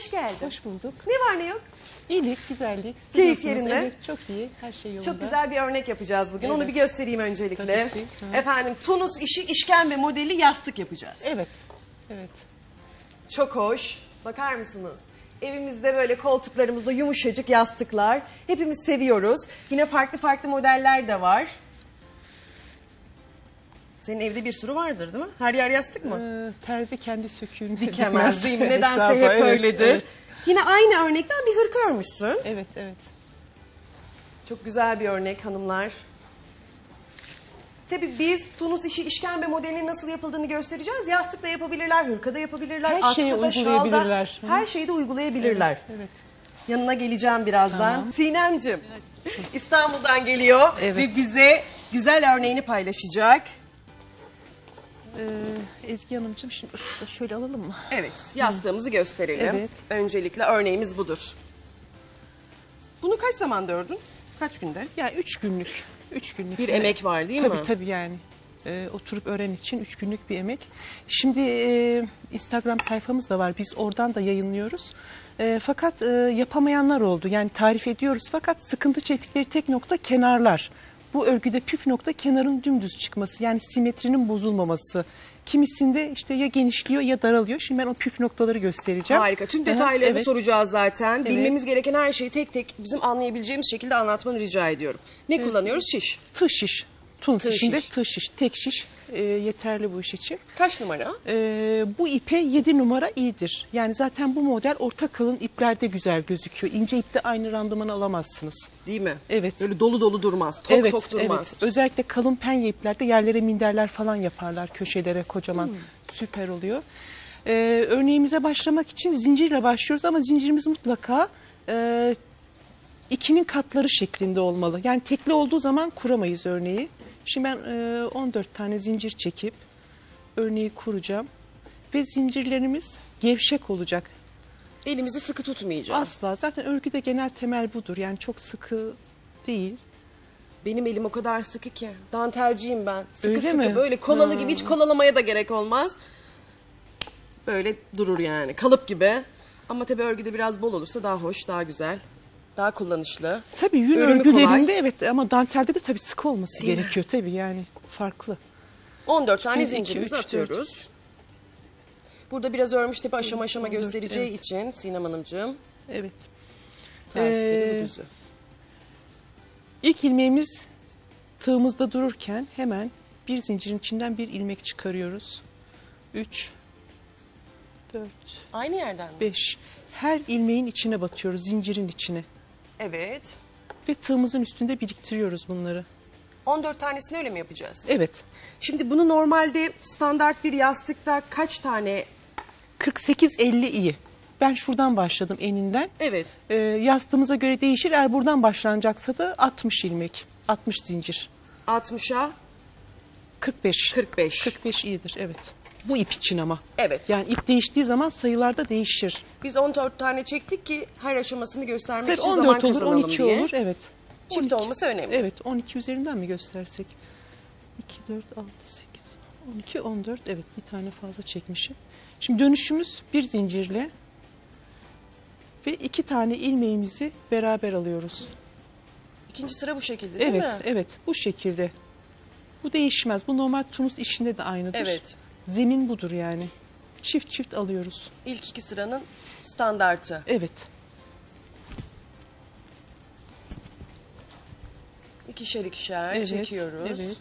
hoş geldin. Hoş bulduk. Ne var ne yok? İyilik, güzellik. Siz Keyif nasılsınız? yerinde. Evet, çok iyi. Her şey yolunda. Çok güzel bir örnek yapacağız bugün. Evet. Onu bir göstereyim öncelikle. Tabii ki. Hı. Efendim Tunus işi işkembe modeli yastık yapacağız. Evet. Evet. Çok hoş. Bakar mısınız? Evimizde böyle koltuklarımızda yumuşacık yastıklar. Hepimiz seviyoruz. Yine farklı farklı modeller de var. Senin evde bir sürü vardır değil mi? Her yer yastık mı? Ee, terzi kendi söküğünü Dikemez değil mi? Evet, Nedense hep evet, öyledir. Evet, Yine aynı örnekten bir hırka örmüşsün. evet. evet. Çok güzel bir örnek hanımlar. Tabii biz Tunus işi işkembe modelinin nasıl yapıldığını göstereceğiz. Yastıkla yapabilirler, hırkada yapabilirler, Her şeyi şalda, uygulayabilirler. Hı. her şeyi de uygulayabilirler. Evet. Yanına geleceğim birazdan. Tamam. Sinemcim İstanbul'dan geliyor Evet. ve bize güzel örneğini paylaşacak. Ee, Ezgi Hanımcığım şimdi şöyle alalım mı? Evet, yastığımızı gösterelim. Evet. Öncelikle örneğimiz budur. Bunu kaç zamanda ördün? Kaç günde? Yani üç günlük. Üç günlük. Bir emek var değil tabii, mi? Tabii yani. Ee, oturup öğren için üç günlük bir emek. Şimdi e, Instagram sayfamız da var. Biz oradan da yayınlıyoruz. E, fakat e, yapamayanlar oldu. Yani tarif ediyoruz fakat sıkıntı çektikleri tek nokta kenarlar. Bu örgüde püf nokta kenarın dümdüz çıkması. Yani simetrinin bozulmaması. Kimisinde işte ya genişliyor ya daralıyor. Şimdi ben o püf noktaları göstereceğim. Harika. Tüm Aha, detaylarını evet. soracağız zaten. Evet. Bilmemiz gereken her şeyi tek tek bizim anlayabileceğimiz şekilde anlatmanı rica ediyorum. Ne kullanıyoruz? Şiş. Tığ şiş. Tunus Tığ işinde şiş. tığ şiş. Tek şiş e, yeterli bu iş için. Kaç numara? Ee, bu ipe 7 numara iyidir. Yani zaten bu model orta kalın iplerde güzel gözüküyor. İnce ipte aynı randımanı alamazsınız. Değil mi? Evet. Böyle dolu dolu durmaz. Tok evet, tok durmaz. evet. Özellikle kalın penye iplerde yerlere minderler falan yaparlar köşelere kocaman. Hmm. Süper oluyor. Ee, örneğimize başlamak için zincirle başlıyoruz ama zincirimiz mutlaka e, ikinin katları şeklinde olmalı. Yani tekli olduğu zaman kuramayız örneği. Şimdi ben e, 14 tane zincir çekip örneği kuracağım. Ve zincirlerimiz gevşek olacak. Elimizi sıkı tutmayacağız. Asla. Zaten örgüde genel temel budur. Yani çok sıkı değil. Benim elim o kadar sıkı ki. Dantelciyim ben. Sıkı Öyle sıkı mi? böyle kolalı gibi hiç kolalamaya da gerek olmaz. Böyle durur yani. Kalıp gibi. Ama tabii örgüde biraz bol olursa daha hoş, daha güzel. Daha kullanışlı. Tabii yün Örümü örgülerinde kolay. evet ama dantelde de tabii sıkı olması Değil mi? gerekiyor tabii yani farklı. 14 tane Bir, iki, zincirimizi üç, atıyoruz. Burada biraz örmüş tipi aşama aşama 14, göstereceği evet. için Sinem Hanımcığım. Evet. Tersleri Ee, bu düzü. İlk ilmeğimiz tığımızda dururken hemen bir zincirin içinden bir ilmek çıkarıyoruz. 3 4 Aynı yerden mi? 5 her ilmeğin içine batıyoruz zincirin içine Evet. ve tığımızın üstünde biriktiriyoruz bunları. 14 tanesini öyle mi yapacağız? Evet. Şimdi bunu normalde standart bir yastıkta kaç tane? 48-50 iyi. Ben şuradan başladım eninden. Evet. Ee, yastığımıza göre değişir. Eğer buradan başlanacaksa da 60 ilmek. 60 zincir. 60'a 45. 45. 45 iyidir evet. Bu ip için ama. Evet. Yani ip değiştiği zaman sayılarda değişir. Biz 14 tane çektik ki her aşamasını göstermek Tabii için 14 zaman olur, kazanalım 12 diye. olur. Evet. Çift 12. olması önemli. Evet, 12 üzerinden mi göstersek? 2, 4, 6, 8, 12, 14. Evet, bir tane fazla çekmişim. Şimdi dönüşümüz bir zincirle ve iki tane ilmeğimizi beraber alıyoruz. İkinci sıra bu şekilde değil Evet, mi? evet. Bu şekilde. Bu değişmez. Bu normal Tunus işinde de aynıdır. Evet. Zemin budur yani. Çift çift alıyoruz. İlk iki sıranın standartı. Evet. İkişer ikişer Evet. çekiyoruz. Evet.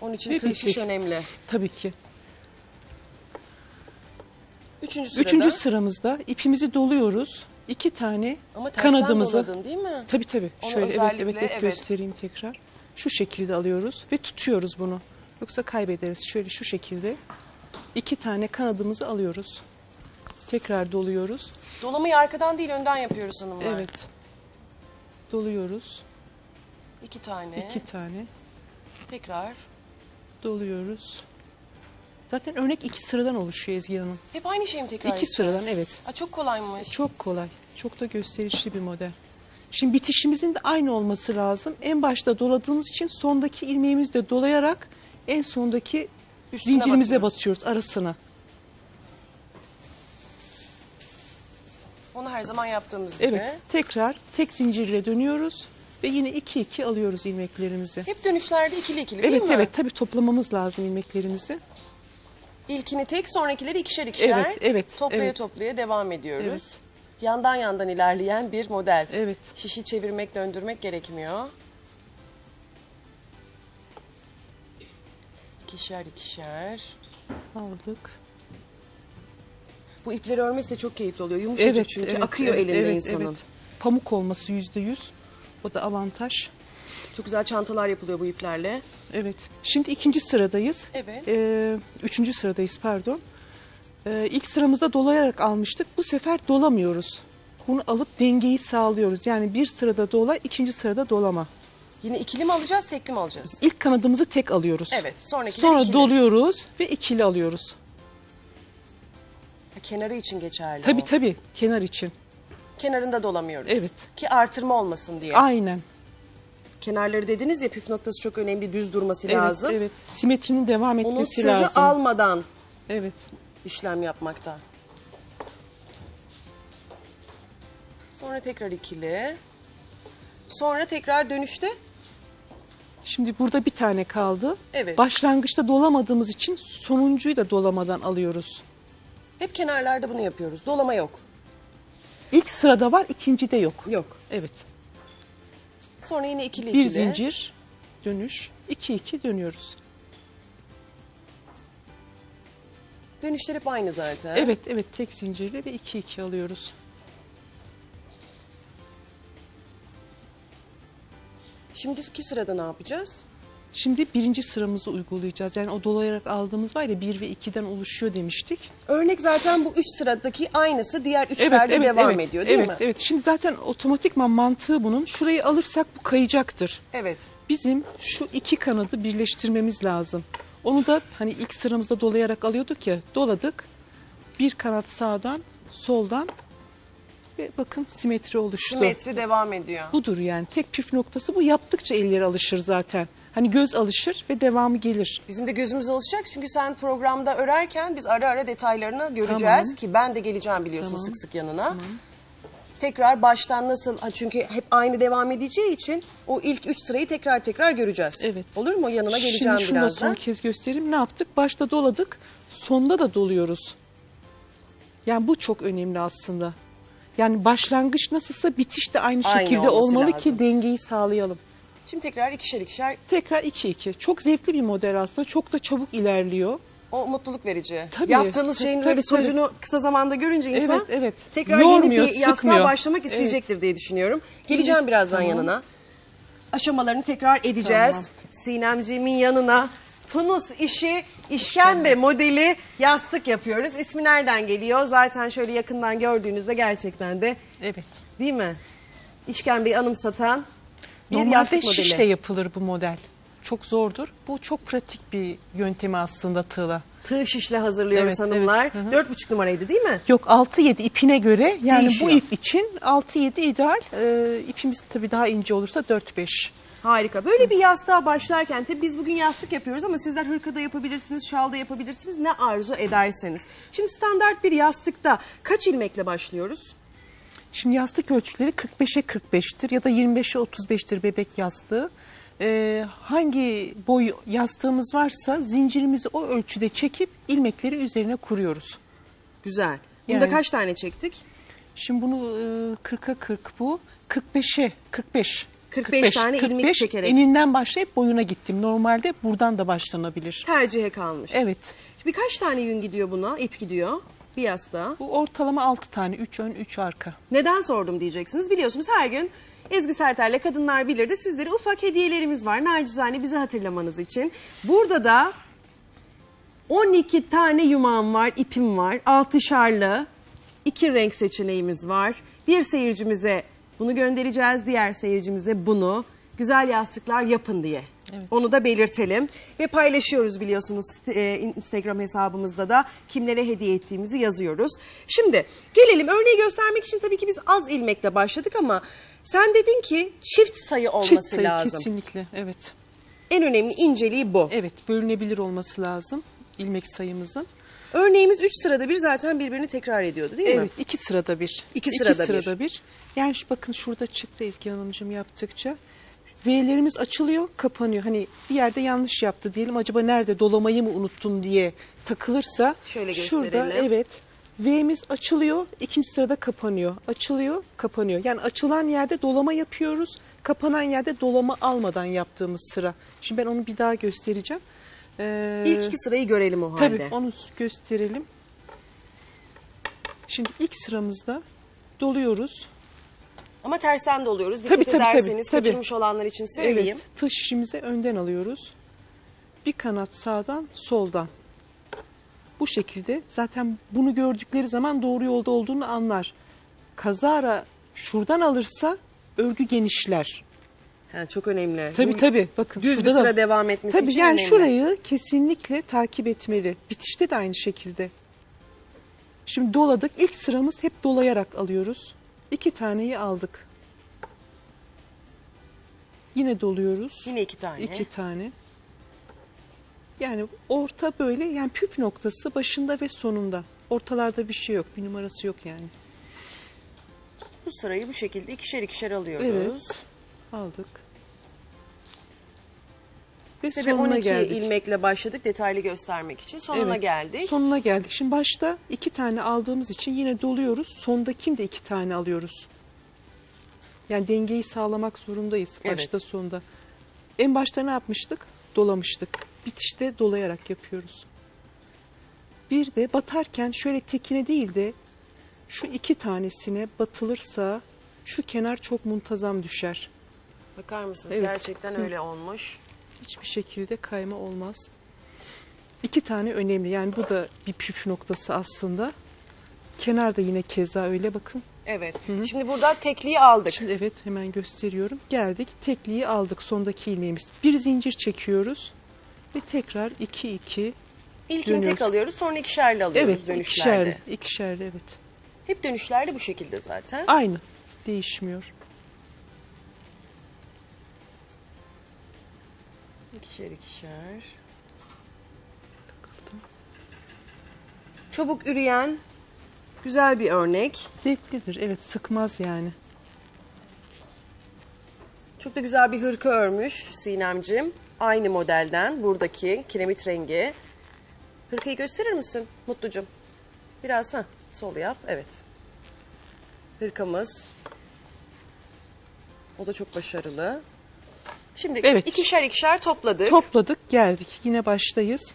Onun için Ve bittik. önemli. Tabii ki. Üçüncü sırada. Üçüncü sıramızda ipimizi doluyoruz. İki tane Ama kanadımızı. doladın değil mi? Tabii tabii. Onu Şöyle evet, evet evet. göstereyim tekrar. Şu şekilde alıyoruz ve tutuyoruz bunu. Yoksa kaybederiz. Şöyle şu şekilde. iki tane kanadımızı alıyoruz. Tekrar doluyoruz. Dolamayı arkadan değil önden yapıyoruz hanımlar. Evet. Doluyoruz. İki tane. iki tane. Tekrar. Doluyoruz. Zaten örnek iki sıradan oluşuyor Ezgi Hanım. Hep aynı şeyi mi tekrar İki yapacağız? sıradan evet. Aa, çok kolaymış. Çok kolay. Çok da gösterişli bir model. Şimdi bitişimizin de aynı olması lazım. En başta doladığımız için sondaki ilmeğimizi de dolayarak en sondaki Üstüne zincirimize batıyoruz. batıyoruz arasına. Onu her zaman yaptığımız gibi. Evet. Tekrar tek zincirle dönüyoruz ve yine 2 2 alıyoruz ilmeklerimizi. Hep dönüşlerde ikili ikili değil Evet mi? evet tabii toplamamız lazım ilmeklerimizi. İlkini tek sonrakileri ikişer ikişer. Evet, evet, Toplaya evet. toplaya devam ediyoruz. Evet. Yandan yandan ilerleyen bir model. Evet. Şişi çevirmek, döndürmek gerekmiyor. İkişer ikişer. Aldık. Bu ipleri örmesi de çok keyifli oluyor. Yumuşacık Evet, çünkü evet, akıyor evet, elinde evet, insanın. evet. Pamuk olması yüzde yüz. O da avantaj. Çok güzel çantalar yapılıyor bu iplerle. Evet. Şimdi ikinci sıradayız. Evet. Ee, üçüncü sıradayız pardon. Ee, ilk sıramızda dolayarak almıştık. Bu sefer dolamıyoruz. Bunu alıp dengeyi sağlıyoruz. Yani bir sırada dola, ikinci sırada dolama. Yine ikili mi alacağız, tekli mi alacağız? İlk kanadımızı tek alıyoruz. Evet. Sonrakileri Sonra ikili. doluyoruz ve ikili alıyoruz. Ha, Kenarı için geçerli Tabii o. tabii kenar için. Kenarında dolamıyoruz. Evet. Ki artırma olmasın diye. Aynen. Kenarları dediniz ya püf noktası çok önemli düz durması Evet, lazım. evet. Simetrinin devam Onun etmesi sırrı lazım. almadan Evet. işlem yapmakta. Sonra tekrar ikili. Sonra tekrar dönüşte. Şimdi burada bir tane kaldı. Evet. Başlangıçta dolamadığımız için sonuncuyu da dolamadan alıyoruz. Hep kenarlarda bunu yapıyoruz. Dolama yok. İlk sırada var, ikincide yok. Yok. Evet. Sonra yine ikili Bir ikili. zincir, dönüş, iki iki dönüyoruz. Dönüşler hep aynı zaten. Evet, evet tek zincirle ve iki iki alıyoruz. Şimdiki sırada ne yapacağız? Şimdi birinci sıramızı uygulayacağız. Yani o dolayarak aldığımız var ya bir ve ikiden oluşuyor demiştik. Örnek zaten bu üç sıradaki aynısı diğer üçlerde devam evet, ediyor değil evet, mi? Evet, Şimdi zaten otomatikman mantığı bunun. Şurayı alırsak bu kayacaktır. Evet. Bizim şu iki kanadı birleştirmemiz lazım. Onu da hani ilk sıramızda dolayarak alıyorduk ya, doladık. Bir kanat sağdan, soldan ve bakın simetri oluştu. Simetri devam ediyor. Budur yani. Tek püf noktası bu. Yaptıkça eller alışır zaten. Hani göz alışır ve devamı gelir. Bizim de gözümüz alışacak çünkü sen programda örerken biz ara ara detaylarını göreceğiz Tamam. ki ben de geleceğim biliyorsun Tamam. sık sık yanına. Tekrar baştan nasıl ha çünkü hep aynı devam edeceği için o ilk üç sırayı tekrar tekrar göreceğiz. Evet. Olur mu? Yanına geleceğim Şimdi birazdan. son kez göstereyim. Ne yaptık? Başta doladık. Sonda da doluyoruz. Yani bu çok önemli aslında. Yani başlangıç nasılsa bitiş de aynı Aynı şekilde olması olmalı lazım. ki dengeyi sağlayalım. Şimdi tekrar ikişer ikişer Tekrar 2-2. Çok zevkli bir model aslında. Çok da çabuk ilerliyor. o mutluluk verici. Tabii. Yaptığınız şeyin tabii, böyle tabii. sonucunu kısa zamanda görünce insan Evet, evet. tekrar yeni Yormuyor, bir yastığa sıkmıyor. başlamak isteyecektir diye düşünüyorum. Geleceğim birazdan Tamam. yanına. Aşamalarını tekrar edeceğiz. Sinemciğimin yanına Tunus işi işkembe modeli yastık yapıyoruz. İsmi nereden geliyor? Zaten şöyle yakından gördüğünüzde gerçekten de Evet. değil mi? İşkembeyi anımsatan bir Normalde yastık modeli. şişle yapılır bu model. Çok zordur. Bu çok pratik bir yöntemi aslında tığla. Tığ şişle hazırlıyoruz Evet, hanımlar. evet. Hı hı. Dört buçuk numaraydı değil mi? Yok 6-7 ipine göre yani Değişiyor. bu ip için 6-7 ideal. Ee, ipimiz tabii daha ince olursa 4-5. Harika. Böyle bir yastığa başlarken tabii biz bugün yastık yapıyoruz ama sizler hırkada yapabilirsiniz, şalda yapabilirsiniz. Ne arzu ederseniz. Şimdi standart bir yastıkta kaç ilmekle başlıyoruz? Şimdi yastık ölçüleri 45'e 45'tir ya da 25'e 35'tir bebek yastığı. Ee, hangi boy yastığımız varsa zincirimizi o ölçüde çekip ilmekleri üzerine kuruyoruz. Güzel. Bunda Yani- kaç tane çektik? Şimdi bunu e, 40'a 40 bu. 45'e 45. 45 tane ilmek çekerek. Eninden başlayıp boyuna gittim. Normalde buradan da başlanabilir. Tercihe kalmış. Evet. Birkaç tane yün gidiyor buna, ip gidiyor bir yastığa. Bu ortalama 6 tane. 3 ön 3 arka. Neden sordum diyeceksiniz. Biliyorsunuz her gün Ezgi Sertel'le Kadınlar Bilir'de sizlere ufak hediyelerimiz var. Nacizane bizi hatırlamanız için. Burada da 12 tane yumağım var, ipim var. Altışarlı iki renk seçeneğimiz var. Bir seyircimize bunu göndereceğiz, diğer seyircimize bunu. Güzel yastıklar yapın diye. Onu da belirtelim. Ve paylaşıyoruz biliyorsunuz e, Instagram hesabımızda da kimlere hediye ettiğimizi yazıyoruz. Şimdi gelelim örneği göstermek için tabii ki biz az ilmekle başladık ama sen dedin ki çift sayı olması Çift sayı lazım. kesinlikle. Evet. En önemli inceliği bu. Evet, bölünebilir olması lazım ilmek sayımızın. Örneğimiz 3 sırada bir zaten birbirini tekrar ediyordu değil mi? Evet, iki sırada bir. İki sırada bir. bir. Yani şu bakın şurada çıktı Ezgi Hanımcığım yaptıkça. V'lerimiz açılıyor, kapanıyor. Hani bir yerde yanlış yaptı diyelim. Acaba nerede dolamayı mı unuttun diye takılırsa. Şöyle Şurada gösterelim. evet. V'miz açılıyor, ikinci sırada kapanıyor. Açılıyor, kapanıyor. Yani açılan yerde dolama yapıyoruz. Kapanan yerde dolama almadan yaptığımız sıra. Şimdi ben onu bir daha göstereceğim. Ee, İlk iki sırayı görelim o halde. Tabii onu gösterelim. Şimdi ilk sıramızda doluyoruz. Ama tersten de oluyoruz. Dikkat Tabii, tabii, ederseniz tabii. kaçırmış olanlar için söyleyeyim. Evet, taş işimizi önden alıyoruz. Bir kanat sağdan, soldan. Bu şekilde zaten bunu gördükleri zaman doğru yolda olduğunu anlar. Kazara şuradan alırsa örgü genişler. Ha, çok önemli. Tabii Bu tabii. Bakın Düz bir şurada sıra da devam etmesi Tabii için yani önemli. şurayı kesinlikle takip etmeli. Bitişte de aynı şekilde. Şimdi doladık. İlk sıramız hep dolayarak alıyoruz. İki taneyi aldık. Yine doluyoruz. Yine iki tane. İki tane. Yani orta böyle yani püf noktası başında ve sonunda. Ortalarda bir şey yok. Bir numarası yok yani. Bu sırayı bu şekilde ikişer ikişer alıyoruz. Evet. Aldık. Ve İşte bir sonuna 12 geldik. ilmekle başladık detaylı göstermek için. Sonuna Evet, geldik. Sonuna geldik. Şimdi başta iki tane aldığımız için yine doluyoruz. Sondakini de iki tane alıyoruz. Yani dengeyi sağlamak zorundayız Evet. başta sonda. En başta ne yapmıştık? Dolamıştık. Bitişte dolayarak yapıyoruz. Bir de batarken şöyle tekine değil de şu iki tanesine batılırsa şu kenar çok muntazam düşer. Bakar mısınız? Evet. Gerçekten öyle olmuş. Hiçbir şekilde kayma olmaz. İki tane önemli. Yani bu da bir püf noktası aslında. Kenar da yine keza öyle bakın. Evet. Şimdi burada tekliği aldık. Şimdi evet hemen gösteriyorum. Geldik tekliği aldık sondaki ilmeğimiz. Bir zincir çekiyoruz. Ve tekrar iki iki. İlkini tek dönüyoruz. alıyoruz sonra ikişerli alıyoruz Evet dönüşlerde. ikişerli. ikişerli evet. Hep dönüşlerde bu şekilde zaten. Aynı. Değişmiyor. İkişer ikişer. Çabuk üreyen güzel bir örnek. Zevklidir. Evet sıkmaz yani. Çok da güzel bir hırka örmüş Sinemcim. Aynı modelden buradaki kiremit rengi. Hırkayı gösterir misin Mutlucum? Biraz ha sol yap. Evet. Hırkamız. O da çok başarılı. Şimdi Evet. ikişer ikişer topladık. Topladık geldik. Yine baştayız.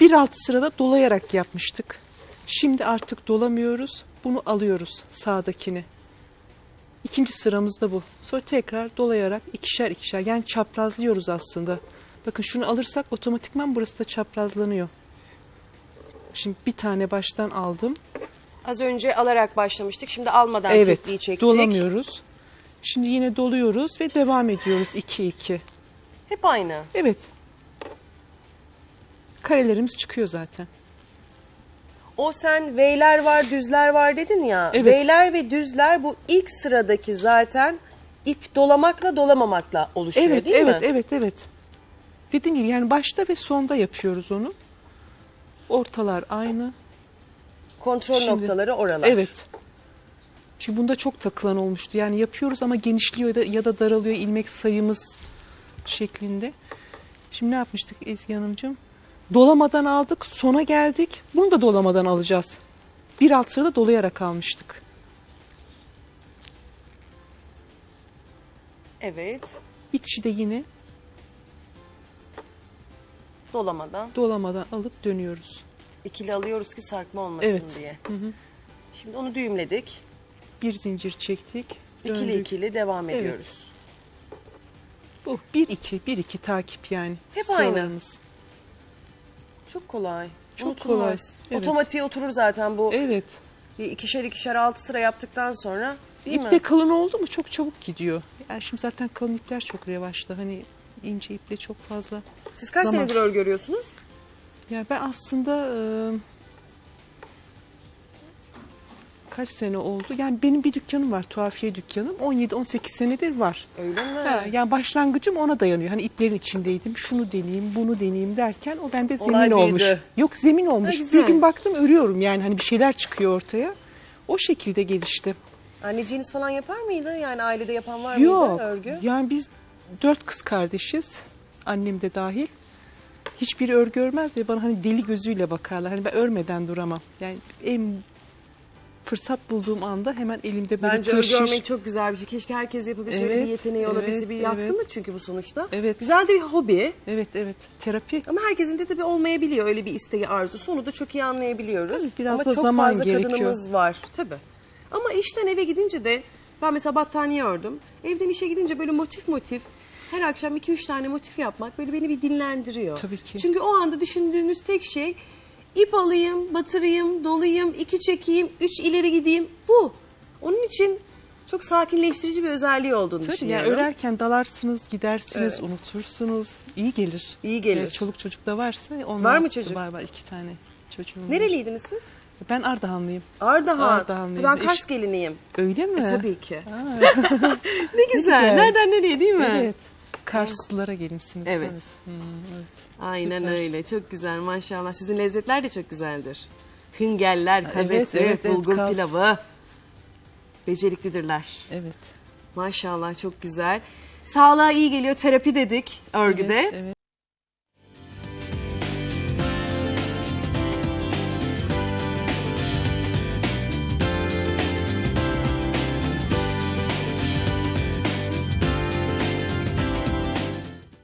Bir alt sırada dolayarak yapmıştık. Şimdi artık dolamıyoruz. Bunu alıyoruz sağdakini. İkinci sıramız da bu. Sonra tekrar dolayarak ikişer ikişer yani çaprazlıyoruz aslında. Bakın şunu alırsak otomatikman burası da çaprazlanıyor. Şimdi bir tane baştan aldım. Az önce alarak başlamıştık. Şimdi almadan evet tekliği çektik. dolamıyoruz. Şimdi yine doluyoruz ve devam ediyoruz 2-2. Hep aynı. Evet. Karelerimiz çıkıyor zaten. O sen V'ler var, düzler var dedin ya. Evet. V'ler ve düzler bu ilk sıradaki zaten ip dolamakla dolamamakla oluşuyor Evet, değil evet, mi? evet, evet. Dediğim gibi yani başta ve sonda yapıyoruz onu. Ortalar aynı. Kontrol Şimdi- noktaları oralar. Evet. Çünkü bunda çok takılan olmuştu. Yani yapıyoruz ama genişliyor ya da, ya da daralıyor ilmek sayımız şeklinde. Şimdi ne yapmıştık Ezgi Hanımcığım? Dolamadan aldık, sona geldik. Bunu da dolamadan alacağız. Bir alt sırada dolayarak almıştık. Evet. Bitişi de yine Dolamadan dolamadan alıp dönüyoruz. ikili alıyoruz ki sarkma olmasın Evet. diye. Hı hı. Şimdi onu düğümledik. Bir zincir çektik. İkili döndük. ikili devam Evet. ediyoruz. Bu 1-2, 1-2 takip yani. Hep aynı. Sıralarımız. Çok kolay. Çok Unutulmaz. kolay, evet. Otomatiğe oturur zaten bu. Evet. Bir ikişer ikişer altı sıra yaptıktan sonra değil İp mi? de kalın oldu mu çok çabuk gidiyor. Yani şimdi zaten kalın ipler çok revaçta. Hani ince iple çok fazla. Siz kaç Zaman. senedir örgü görüyorsunuz? Yani ben aslında e, kaç sene oldu? Yani benim bir dükkanım var, tuhafiye dükkanım. 17-18 senedir var. Öyle mi? Ha, yani başlangıcım ona dayanıyor. Hani iplerin içindeydim. Şunu deneyeyim, bunu deneyeyim derken o bende zemin Olay olmuş. büyüdü. Yok zemin olmuş. Güzel. bir gün baktım örüyorum yani hani bir şeyler çıkıyor ortaya. O şekilde gelişti. Anneciğiniz falan yapar mıydı? Yani ailede yapan var mıydı Yok. örgü? Yani biz dört kız kardeşiz. Annem de dahil. Hiçbiri örgü örmez ve bana hani deli gözüyle bakarlar. Hani ben örmeden duramam. Yani en fırsat bulduğum anda hemen elimde böyle Bence örgü örmek çok güzel bir şey. Keşke herkes yapabilse. Öyle bir Evet, yeteneği olabilse. evet, bir evet. yatkınlık çünkü bu sonuçta. Evet. Güzel de bir hobi. Evet evet terapi. Ama herkesin de tabii olmayabiliyor öyle bir isteği arzusu. Onu da çok iyi anlayabiliyoruz. Tabii, biraz Ama da çok zaman fazla gerekiyor. kadınımız var. Tabii. Ama işten eve gidince de ben mesela battaniye ördüm. Evden işe gidince böyle motif motif her akşam 2-3 tane motif yapmak böyle beni bir dinlendiriyor. Tabii ki. Çünkü o anda düşündüğünüz tek şey ip alayım, batırayım, dolayayım, iki çekeyim, üç ileri gideyim. Bu. Onun için çok sakinleştirici bir özelliği olduğunu Tabii düşünüyorum. yani örerken dalarsınız, gidersiniz, Evet. unutursunuz. İyi gelir. İyi gelir. Evet, çoluk çocuk da varsa. Onlar Var mı çocuk? Var var iki tane çocuğum var. Nereliydiniz siz? Ben Ardahanlıyım. Ardahan. Ardahanlıyım. Ben Kars geliniyim. Öyle mi? E, tabii ki. Ne güzel. güzel. Nereden nereye değil mi? evet. Karslılara gelinsiniz. Evet. Hmm, evet. Aynen Süper. öyle. Çok güzel maşallah. Sizin lezzetler de çok güzeldir. Hıngeller, kazeti, evet, evet, bulgur Kaz. pilavı. Beceriklidirler. Evet. Maşallah çok güzel. Sağlığa iyi geliyor. Terapi dedik örgüde. Evet, evet.